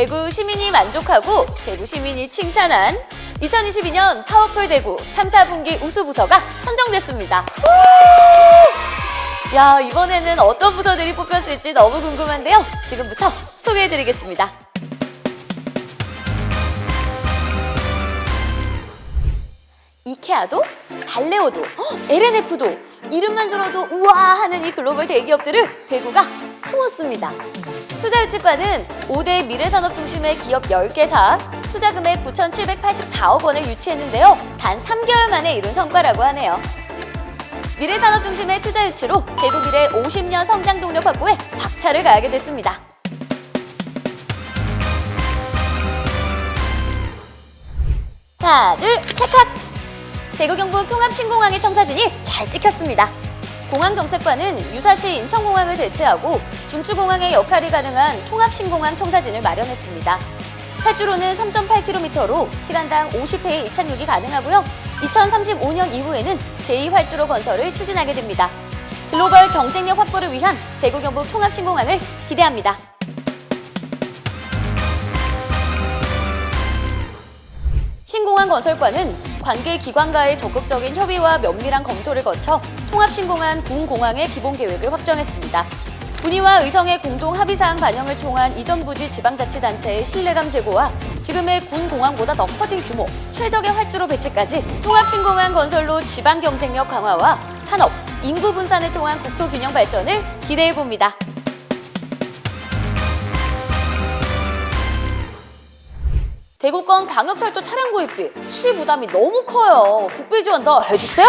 대구 시민이 만족하고 대구 시민이 칭찬한 2022년 파워풀 대구 3, 4분기 우수 부서가 선정됐습니다. 우! 야, 이번에는 어떤 부서들이 뽑혔을지 너무 궁금한데요. 지금부터 소개해드리겠습니다. 이케아도, 발레오도, 헉, LNF도 이름만 들어도 우와 하는 이 글로벌 대기업들을 대구가 품었습니다. 투자유치과는 5대 미래산업 중심의 기업 10개사 투자 금액 9,784억 원을 유치했는데요. 단 3개월 만에 이룬 성과라고 하네요. 미래산업 중심의 투자 유치로 대구 미래 50년 성장 동력 확보에 박차를 가하게 됐습니다. 하나, 둘, 찰칵! 대구 경북 통합신공항의 청사진이 잘 찍혔습니다. 공항정책과는 유사시 인천공항을 대체하고 중추공항의 역할이 가능한 통합신공항 청사진을 마련했습니다. 활주로는 3.8km로 시간당 50회의 이착륙이 가능하고요. 2035년 이후에는 제2활주로 건설을 추진하게 됩니다. 글로벌 경쟁력 확보를 위한 대구 경북 통합신공항을 기대합니다. 신공항 건설과는 관계 기관과의 적극적인 협의와 면밀한 검토를 거쳐 통합 신공항 군공항의 기본 계획을 확정했습니다. 군의와 의성의 공동 합의사항 반영을 통한 이전 부지 지방자치단체의 신뢰감 제고와 지금의 군 공항보다 더 커진 규모, 최적의 활주로 배치까지 통합 신공항 건설로 지방 경쟁력 강화와 산업, 인구 분산을 통한 국토 균형 발전을 기대해 봅니다. 대구권 광역철도 차량 구입비 시 부담이 너무 커요. 국비 지원 더 해주세요.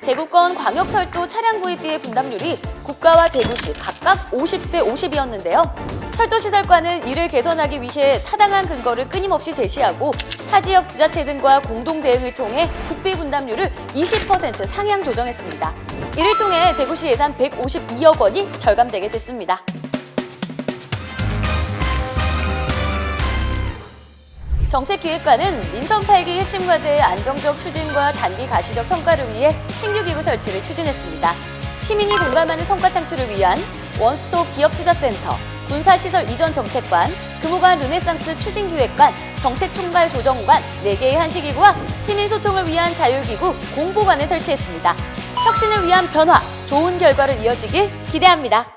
대구권 광역철도 차량 구입비의 분담률이 국가와 대구시 각각 50대 50이었는데요. 철도시설과는 이를 개선하기 위해 타당한 근거를 끊임없이 제시하고 타 지역 지자체 등과 공동 대응을 통해 국비 분담률을 20% 상향 조정했습니다. 이를 통해 대구시 예산 152억 원이 절감되게 됐습니다. 정책기획과는 민선 8기 핵심 과제의 안정적 추진과 단기 가시적 성과를 위해 신규 기구 설치를 추진했습니다. 시민이 공감하는 성과 창출을 위한 원스톱 기업투자센터, 군사시설 이전 정책관, 금호관 르네상스 추진기획관, 정책총괄 조정관 4개의 한시기구와 시민소통을 위한 자율기구 공보관을 설치했습니다. 혁신을 위한 변화, 좋은 결과로 이어지길 기대합니다.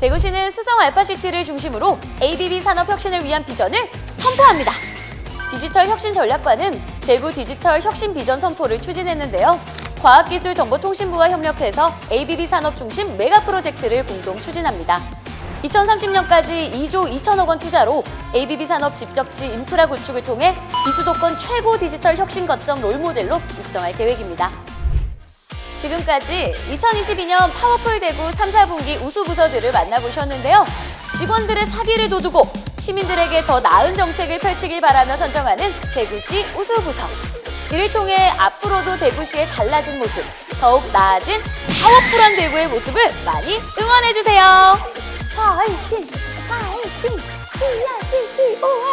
대구시는 수성 알파시티를 중심으로 ABB 산업 혁신을 위한 비전을 선포합니다. 디지털 혁신 전략과는 대구 디지털 혁신 비전 선포를 추진했는데요. 과학기술정보통신부와 협력해서 ABB 산업 중심 메가 프로젝트를 공동 추진합니다. 2030년까지 2조 2천억 원 투자로 ABB 산업 집적지 인프라 구축을 통해 비수도권 최고 디지털 혁신 거점 롤모델로 육성할 계획입니다. 지금까지 2022년 파워풀 대구 3, 4분기 우수 부서들을 만나보셨는데요. 직원들의 사기를 도두고 시민들에게 더 나은 정책을 펼치길 바라며 선정하는 대구시 우수 부서. 이를 통해 앞으로도 대구시의 달라진 모습, 더욱 나아진 파워풀한 대구의 모습을 많이 응원해주세요. 파이팅! 파이팅! 시야시 오아!